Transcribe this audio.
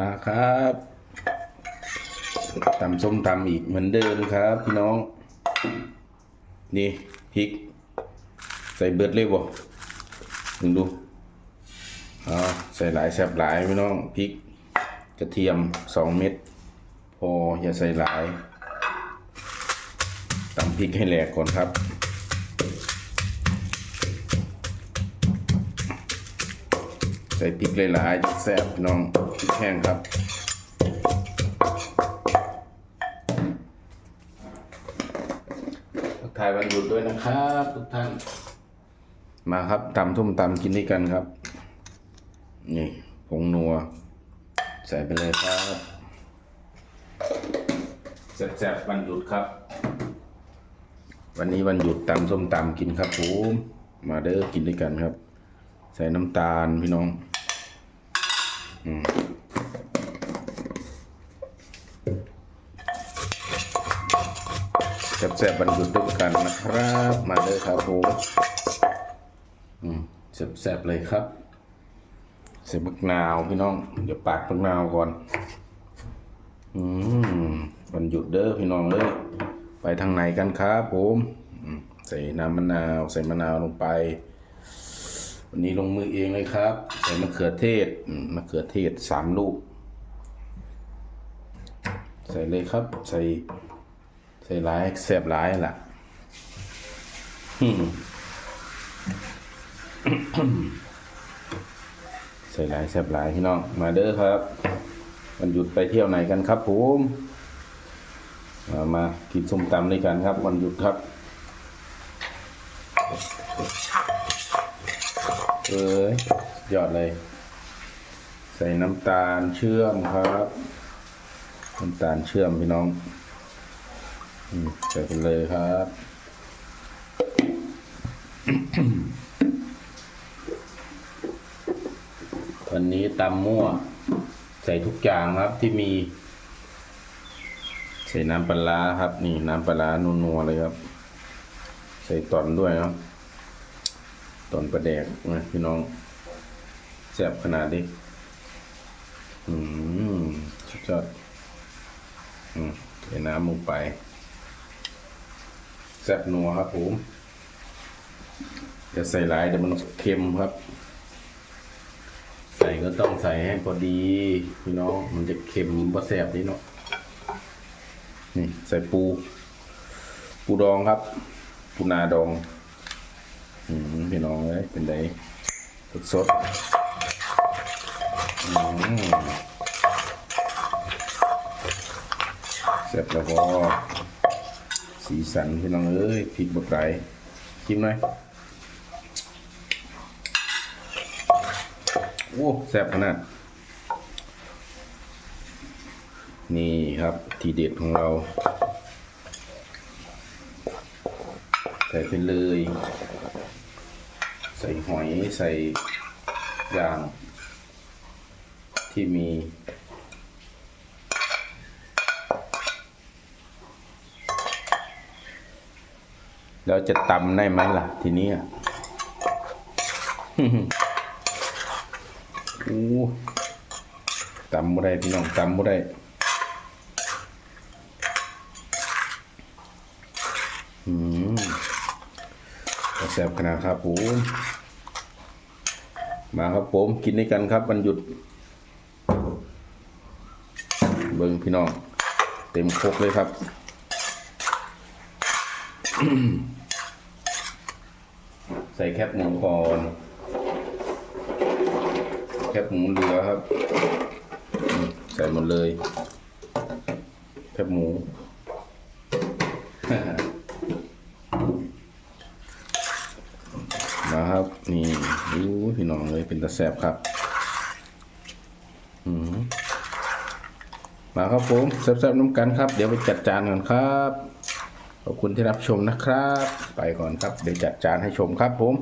มาครับตำส้มตำอีกเหมือนเดิมครับพี่น้อง นี่พริก ใส่เบิดเลยบ่มึงดูเอาใส่หลายแซ่บหลายพี่น้องพริก กระเทียมสองเม็ดพออย่าใส่หลายตำพริกให้แหลกก่อนครับ ใส่พริกหลายๆแซ่บพี่น้องพริกแห้งครับทักทายวันหยุดด้วยนะครับทุกท่าน มาครับตำทุ่มตำกินด้วยกันครับ นี่ผงนัว ใส่ไปเลยครับแซ่บๆวันหยุดครับ วันนี้วันหยุดตำส้มตำกินครับผมมาเด้อกินด้วยกันครับ ใส่น้ำตาลพี่น้องอืมแซ่บๆวันหยุดด้วยกันนะครับ มาเด้อครับผมอืมแซ่บๆเลยครับใส่บักนาวพี่น้อง เดี๋ยวปาดบักนาวก่อน อืมวันหยุดเด้อพี่น้องเอ้ยไปทางไหนกันครับผม ใส่น้ำมะนาว ใส่มะนาวลงไป วันนี้ลงมือเองเลยครับ ใส่มะเขือเทศมะเขือเทศสามลูก ใส่เลยครับ ใส่ ใส่หลายแซ่บหลายล่ะใส่หลายแซ่บหลายพี่น้อง มาเด้อครับวันหยุดไปเที่ยวไหนกันครับผม มามากินส้มตำด้วยกันครับ วันหยุดครับ เอ้ยหยอดเลย ใส่น้ำตาลเชื่อมครับ น้ำตาลเชื่อมพี่น้องใส่ไปเลยครับวันนี้ตำมั่ว ใส่ทุกอย่างครับที่มี ใส่น้ำปลาครับ นี่น้ำปลานัวๆเลยครับ ใส่ตอนด้วยเนาะตอนประแดกนะพี่น้องแซ่บขนาดนี้อืมสุดยอดอืมใส่น้ำลงไปแซ่บนัวครับผมจะใส่หลายเดี๋ยวมันเค็มครับ ใส่ก็ต้องใส่ให้พอดีพี่น้องมันจะเค็มบ่แซ่บนิดเนาะนี่ใส่ปู ปูดองครับ ปูนาดองอืมพี่น้องเลยเป็นไงสดสดๆอืมเสร็จแล้วก็สีสันพี่น้องเอ้ยพริกบดไหลชิมหน่อยโอ้แซ่บขนาดนี่ครับทีเด็ดของเรา ใส่ไปเลย ใส่หอยใส่ยาง ที่มีแล้วจะตำได้ไหมล่ะ ทีนี้อะโอ้ตำบ่ได้พี่น้องตำบ่ได้อืม แซ่บขนาดครับผมมาครับผมกินด้วยกันครับวันหยุด เบิ่งพี่น้อง เต็มครกเลยครับใส่แคบหมูก่อน แคบหมูเหลือครับ ใส่หมดเลย แคบหมู มา ครับ นี่ดูพี่น้องเลยเป็นตะแสบครับมมาครับผมแซ่บๆน้ำกันครับ เดี๋ยวไปจัดจานกันครับ ขอบคุณที่รับชมนะครับ ไปก่อนครับเดี๋ยวจัดจานให้ชมครับผม